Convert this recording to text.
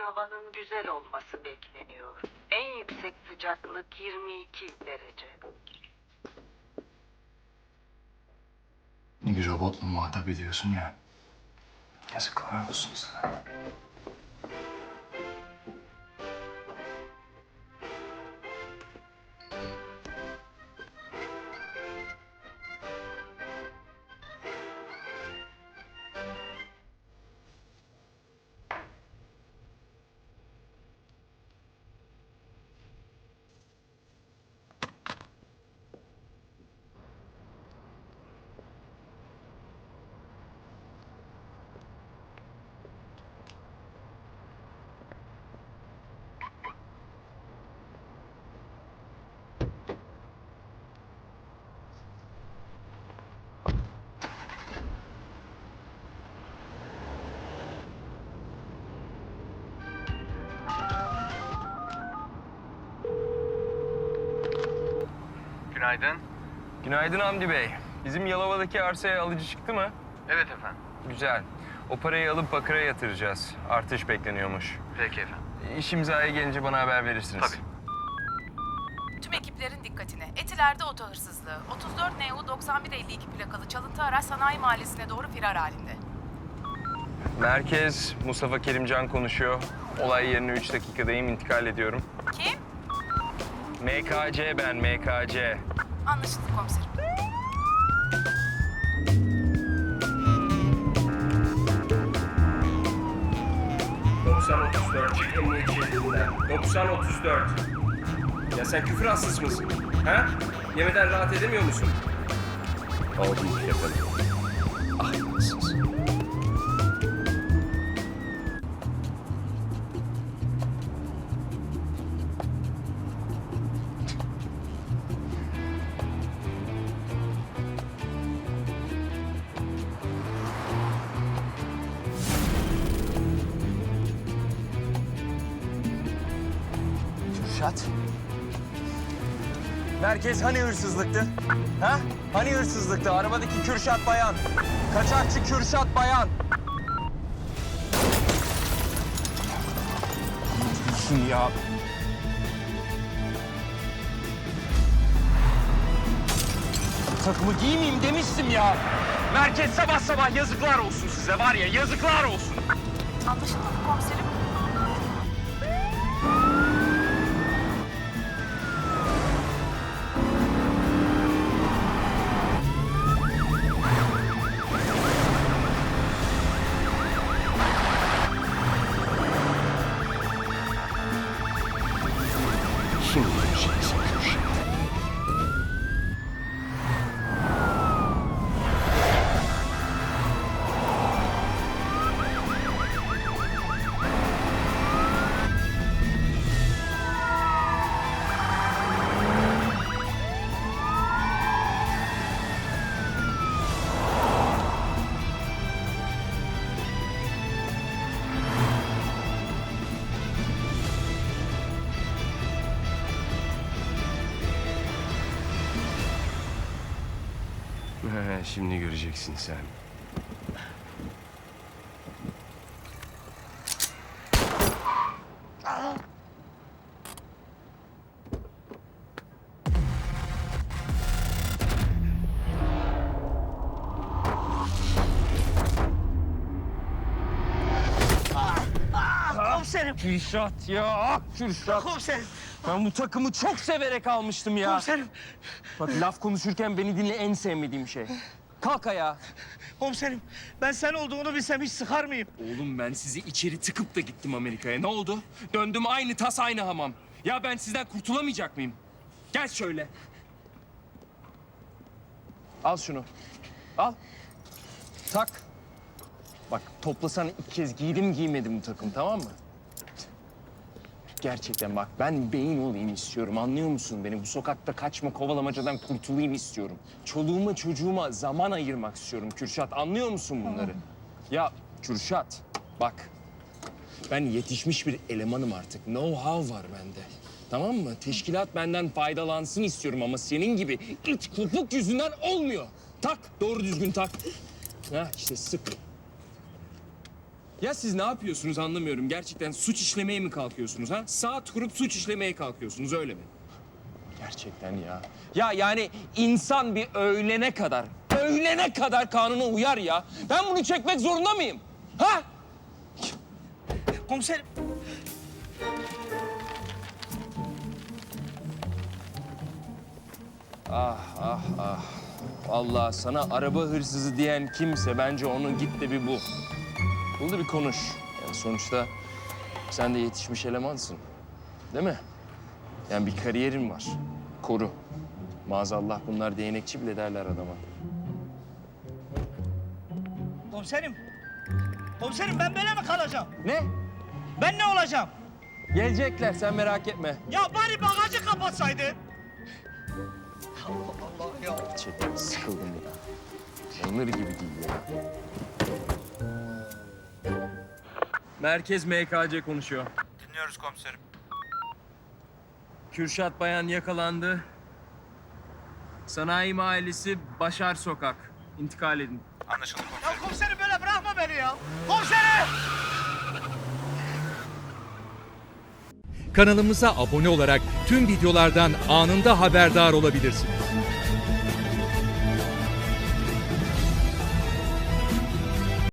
havanın güzel olması bekleniyor. En yüksek sıcaklık 22 derece. Bir robotla muhatap ediyorsun ya. Yazıklar olsun sana. Günaydın. Günaydın Hamdi Bey. Bizim Yalova'daki arsaya alıcı çıktı mı? Evet efendim. Güzel. O parayı alıp bakıra yatıracağız. Artış bekleniyormuş. Peki efendim. İş imzaya gelince bana haber verirsiniz. Tabii. Tüm ekiplerin dikkatine. Etiler'de oto hırsızlığı. 34 NU 9152 plakalı çalıntı araç sanayi mahallesine doğru firar halinde. Merkez, Mustafa Kerimcan konuşuyor. Olay yerine 3 dakikadayım, intikal ediyorum. Kim? MKC ben, MKC. Anlaşıldı komiserim. emniyet şeridinden. 90-34. Ya sen küfür hastası mısın? Ha? Yemeden rahat edemiyor musun? Aldım yaparım. Kürşat. Merkez hani hırsızlıktı? Ha? Hani hırsızlıktı? Arabadaki Kürşat Bayan. Kaçakçı Kürşat Bayan. Düşün ya. Takımı giymeyeyim demiştim ya. Merkez sabah sabah yazıklar olsun size var ya yazıklar olsun. Anlaşıldı komiserim. Şimdi göreceksin sen. Komiserim. Kürşat ya. ah Kürşat. Komiserim. Ben bu takımı çok severek almıştım ya. Komiserim. Bak laf konuşurken beni dinle en sevmediğim şey. Kalk ayağa. Komiserim ben sen olduğunu bilsem hiç sıkar mıyım? Oğlum ben sizi içeri tıkıp da gittim Amerika'ya. Ne oldu? Döndüm aynı tas aynı hamam. Ya ben sizden kurtulamayacak mıyım? Gel şöyle. Al şunu. Al. Tak. Bak toplasan iki kez giydim giymedim bu takım tamam mı? Gerçekten bak ben beyin olayım istiyorum anlıyor musun beni? Bu sokakta kaçma kovalamacadan kurtulayım istiyorum. Çoluğuma çocuğuma zaman ayırmak istiyorum Kürşat anlıyor musun bunları? Ya Kürşat bak ben yetişmiş bir elemanım artık. Know-how var bende. Tamam mı? Teşkilat benden faydalansın istiyorum ama senin gibi iç kopuk yüzünden olmuyor. Tak, doğru düzgün tak. Ha işte sık. Ya siz ne yapıyorsunuz anlamıyorum. Gerçekten suç işlemeye mi kalkıyorsunuz ha? Saat kurup suç işlemeye kalkıyorsunuz öyle mi? Gerçekten ya. Ya yani insan bir öğlene kadar, öğlene kadar kanuna uyar ya. Ben bunu çekmek zorunda mıyım? Ha? Komiserim. Ah ah ah. Allah sana araba hırsızı diyen kimse bence onu git de bir bul. Bul da bir konuş. Yani sonuçta sen de yetişmiş elemansın. Değil mi? Yani bir kariyerin var. Koru. Maazallah bunlar değnekçi bile derler adama. Komiserim. Komiserim ben böyle mi kalacağım? Ne? Ben ne olacağım? Gelecekler sen merak etme. Ya bari bagajı kapatsaydın. Gerçekten sıkıldım ya. Onları gibi değil ya. Merkez MKC konuşuyor. Dinliyoruz komiserim. Kürşat Bayan yakalandı. Sanayi Mahallesi Başar Sokak. İntikal edin. Anlaşıldı Ya komiserim. komiserim böyle bırakma beni ya. Komiserim! Kanalımıza abone olarak tüm videolardan anında haberdar olabilirsiniz.